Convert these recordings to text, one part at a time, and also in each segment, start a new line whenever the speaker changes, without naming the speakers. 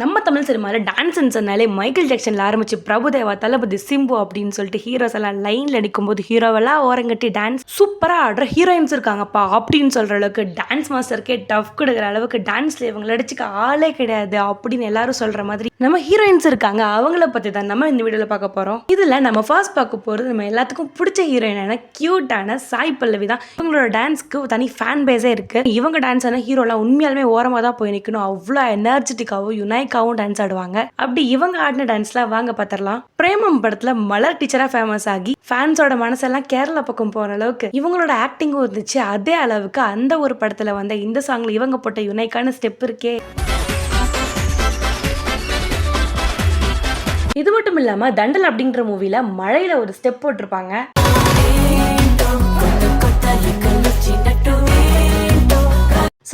நம்ம தமிழ் சினிமாவில் டான்ஸ்ன்னு சொன்னாலே மைக்கேல் ஜாக்சனில் ஆரம்பிச்சு பிரபுதேவா தளபதி சிம்பு அப்படின்னு சொல்லிட்டு ஹீரோஸ் எல்லாம் லைனில் நிற்கும்போது ஹீரோவெல்லாம் ஓரங்கட்டி டான்ஸ் சூப்பராக ஆடுற ஹீரோயின்ஸ் இருக்காங்கப்பா அப்படின்னு சொல்கிற அளவுக்கு டான்ஸ் மாஸ்டருக்கே டஃப் கொடுக்குற அளவுக்கு டான்ஸில் இவங்களை அடிச்சுக்க ஆளே கிடையாது அப்படின்னு எல்லாரும் சொல்கிற மாதிரி நம்ம ஹீரோயின்ஸ் இருக்காங்க. அவங்கள பற்றி தான் நம்ம இந்த வீடியோவில் பார்க்க போகிறோம் இதில் நம்ம ஃபர்ஸ்ட் பார்க்க போகிறது நம்ம எல்லாத்துக்கும் பிடிச்ச ஹீரோயினான க்யூட்டான சாய் பல்லவி தான். இவங்களோட டான்ஸ்க்கு தனி ஃபேன் பேஸே இருக்குது இவங்க டான்ஸ் ஆனால் ஹீரோலாம் உண்மையாலுமே ஓரமாக தான் போய் நிற்கணும் அவ்வளோ எனர்ஜெட்டிக்காகவும் யுனைக்காகவும் டான்ஸ் ஆடுவாங்க. அப்படி இவங்க ஆடின டான்ஸ்லாம் வாங்க பார்த்துடலாம் பிரேமம் படத்துல மலர் டீச்சரா ஃபேமஸ் ஆகி ஃபேன்ஸோட மனசெல்லாம் கேரளா பக்கம் போற அளவுக்கு இவங்களோட ஆக்டிங்கும் இருந்துச்சு. அதே அளவுக்கு அந்த ஒரு படத்துல வந்த இந்த சாங்ல இவங்க போட்ட யுனைக்கான ஸ்டெப் இருக்கே. இது மட்டும் இல்லாம தண்டல் அப்படின்ற மூவில மழையில ஒரு ஸ்டெப் போட்டிருப்பாங்க.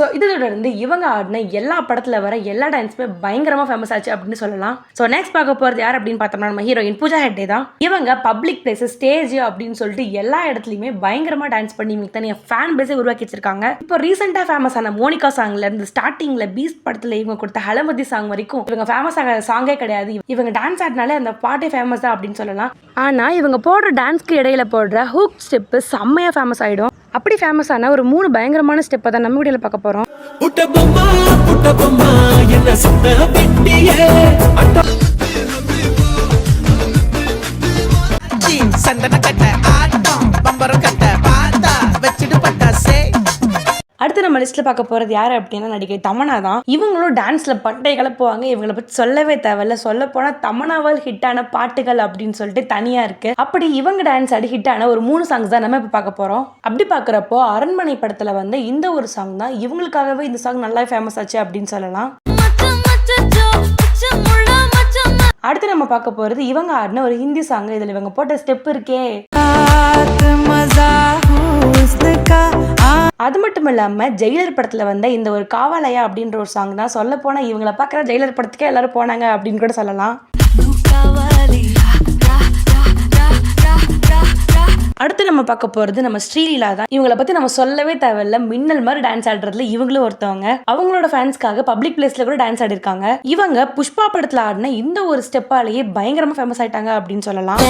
ஸோ இதை தொடர்ந்து இவங்க ஆடின எல்லா படத்தில் வர எல்லா டான்ஸுமே பயங்கரமாக ஃபேமஸ் ஆச்சு அப்படின்னு சொல்லலாம். ஸோ நெக்ஸ்ட் பார்க்க போகிறது யார் அப்படின்னு பார்த்தோம்னா நம்ம ஹீரோயின் பூஜா ஹெட்டே தான். இவங்க பப்ளிக் பிளேஸ் ஸ்டேஜ் அப்படின்னு சொல்லிட்டு எல்லா இடத்துலையுமே பயங்கரமாக டான்ஸ் பண்ணி இவங்க தனியாக ஃபேன் பேஸே உருவாக்கி வச்சிருக்காங்க. இப்போ ரீசெண்டாக ஃபேமஸ் ஆன மோனிகா சாங்ல இருந்து ஸ்டார்டிங்கில் பீஸ் படத்தில் இவங்க கொடுத்த ஹலமதி சாங் வரைக்கும் இவங்க ஃபேமஸ் ஆக சாங்கே கிடையாது. இவங்க டான்ஸ் ஆடினாலே அந்த பாட்டே ஃபேமஸ் தான் அப்படின்னு சொல்லலாம். ஆனால் இவங்க போடுற டான்ஸ்க்கு இடையில போடுற ஹூக் ஸ்டெப்பு செம்மையாக ஃபேமஸ் ஆகிடும் அப்படி ஃபேமஸ் ஆன ஒரு மூணு பயங்கரமான ஸ்டெப்பை தான் நம்ம வீடியோவில் பார்க்க போகிறோம்
புட்ட
நம்ம லிஸ்ட்டில் பார்க்க போகிறது யார் அப்படின்னா நடிகை தமனா தான். இவங்களும் டான்ஸில் பட்டை கலப்புவாங்க இவங்களை பற்றி சொல்லவே தேவையில்ல. சொல்ல போனால் தமனாவால் ஹிட்டான பாட்டுகள் அப்படின்னு சொல்லிட்டு தனியாக இருக்குது அப்படி இவங்க டான்ஸ் ஆடி ஹிட்டான ஒரு மூணு சாங்ஸ் தான் நம்ம இப்போ பார்க்க போகிறோம் அப்படி பார்க்குறப்போ அரண்மனை படத்தில் வந்து இந்த ஒரு சாங் தான் இவங்களுக்காகவே இந்த சாங் நல்லா ஃபேமஸ் ஆச்சு அப்படின்னு சொல்லலாம். அடுத்து நம்ம பார்க்க போகிறது இவங்க ஆடின ஒரு ஹிந்தி சாங் இதில் இவங்க போட்ட ஸ்டெப் இருக்கே. அது மட்டும் இல்லாமல் ஜெயிலர் படத்தில் வந்த இந்த ஒரு காவாலயா அப்படின்ற ஒரு சாங் தான் சொல்ல போனால் இவங்களை பார்க்குற ஜெயிலர் படத்துக்கே எல்லாரும் போனாங்க அப்படின்னு கூட சொல்லலாம். அடுத்து நம்ம பார்க்க போகிறது நம்ம ஸ்ரீலீலா தான். இவங்களை பற்றி நம்ம சொல்லவே தேவையில்ல. மின்னல் மாதிரி டான்ஸ் ஆடுறதுல இவங்களும் ஒருத்தவங்க. அவங்களோட ஃபேன்ஸ்க்காக பப்ளிக் பிளேஸில் கூட டான்ஸ் ஆடிருக்காங்க. இவங்க புஷ்பா படத்தில் ஆடின இந்த ஒரு ஸ்டெப்பாலேயே பயங்கரமாக ஃபேமஸ் ஆயிட்டாங்க அப்படின்னு சொல்லலாம்.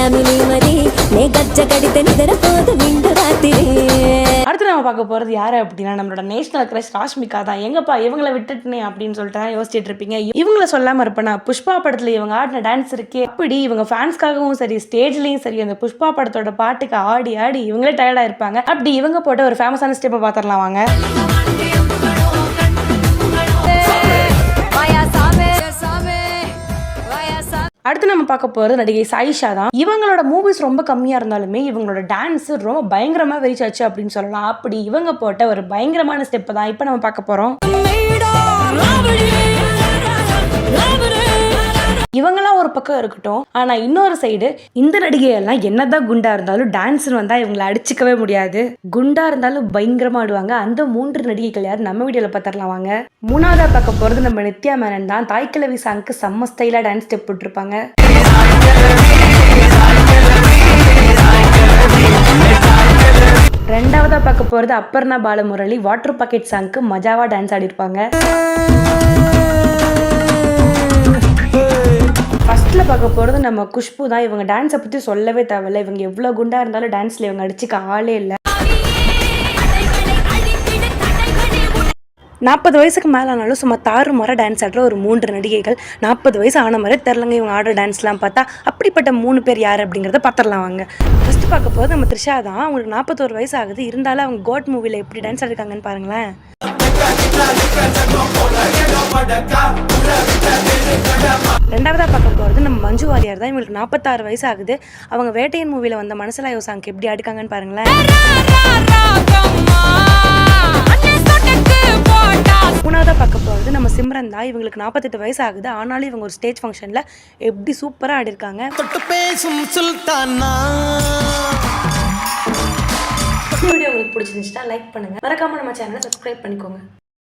அடுத்து நம்ம பார்க்க போகிறது யார் அப்படின்னா நம்மளோட நேஷனல் கிரஷ் ராஷ்மிகா தான். எங்கப்பா இவங்கள விட்டுட்டுனே அப்படின்னு சொல்லிட்டு யோசிச்சுட்டு இருப்பீங்க. இவங்கள சொல்லாமல் இருப்பேனா புஷ்பா படத்தில் இவங்க ஆடின டான்ஸ் இருக்கே. அப்படி இவங்க ஃபேன்ஸ்க்காகவும் சரி ஸ்டேஜ்லேயும் சரி அந்த புஷ்பா படத்தோட பாட்டுக்கு ஆடி ஆடி இவங்களே டயர்டாக இருப்பாங்க. அப்படி இவங்க போட்ட ஒரு ஃபேமஸான ஸ்டெப்பை பார்த்துடலாம் வாங்க. அடுத்து நம்ம பார்க்க போகிறது நடிகை சாயிஷா தான். இவங்களோட மூவிஸ் ரொம்ப கம்மியாக இருந்தாலுமே இவங்களோட டான்ஸ் ரொம்ப பயங்கரமாக ரீச் ஆச்சு அப்படின்னு சொல்லலாம். அப்படி இவங்க போட்ட ஒரு பயங்கரமான ஸ்டெப் தான் இப்போ நம்ம பார்க்க போகிறோம் இவங்கெல்லாம் ஒரு பக்கம் இருக்கட்டும். ஆனா இன்னொரு சைடு இந்த நடிகையெல்லாம் என்னதான் குண்டா இருந்தாலும் டான்ஸ்னு வந்தா இவங்களை அடிச்சுக்கவே முடியாது. குண்டா இருந்தாலும் பயங்கரமா ஆடுவாங்க. அந்த மூன்று நடிகைகள் யார்? நம்ம வீடியோல பார்த்துடலாம் வாங்க. மூணாவதா பார்க்க போறது நம்ம நித்யா மேனன் தான். தாய்க்கிழவி சாங்க்கு செம்ம ஸ்டைலா டான்ஸ் ஸ்டெப் போட்டிருப்பாங்க. ரெண்டாவதா பார்க்க போறது அப்பர்ணா பாலமுரளி. வாட்டர் பாக்கெட் சாங்க்கு மஜாவா டான்ஸ் ஆடிருப்பாங்க. ஃபர்ஸ்ட்ல பார்க்க போகிறது நம்ம குஷ்பு தான். இவங்க டான்ஸை பற்றி சொல்லவே தேவையில்ல. இவங்க எவ்வளோ குண்டாக இருந்தாலும் டான்ஸில் இவங்க அடிச்சுக்க ஆளே இல்லை. நாற்பது வயசுக்கு மேலே ஆனாலும் சும்மா தாறு முறை டான்ஸ் ஆடுற ஒரு மூன்று நடிகைகள். நாற்பது வயசு ஆன மாதிரி தெரிலங்க இவங்க ஆடுற டான்ஸ்லாம் பார்த்தா அப்படிப்பட்ட மூணு பேர் யார் அப்படிங்கிறத பார்த்துடலாம் வாங்க. ஃபஸ்ட்டு பார்க்க போது நம்ம த்ரிஷா தான். அவங்களுக்கு நாற்பத்தோரு வயசு ஆகுது. இருந்தாலும் அவங்க கோட் மூவியில் எப்படி டான்ஸ் ஆடிருக்காங்கன்னு பாருங்களேன். ரெண்டாவதா பார்க்க போகிறது நம்ம மஞ்சு வாரியார் தான் இவங்களுக்கு நாற்பத்தாறு வயசு ஆகுது அவங்க வேட்டையன் மூவியில் வந்த மனசிலாயோ சாங்க் எப்படி அடிக்காங்கன்னு பாருங்களேன். மூணாவதா பார்க்க போகிறது நம்ம சிம்ரன் தான். இவங்களுக்கு நாற்பத்தெட்டு வயசு ஆகுது ஆனாலும் இவங்க ஒரு ஸ்டேஜ் ஃபங்க்ஷனில் எப்படி சூப்பராக ஆடிருக்காங்க. வீடியோ உங்களுக்கு பிடிச்சிருந்துச்சுன்னா லைக் பண்ணுங்க. மறக்காம நம்ம சேனலை சப்ஸ்கிரைப் பண்ணிக்கோங்க.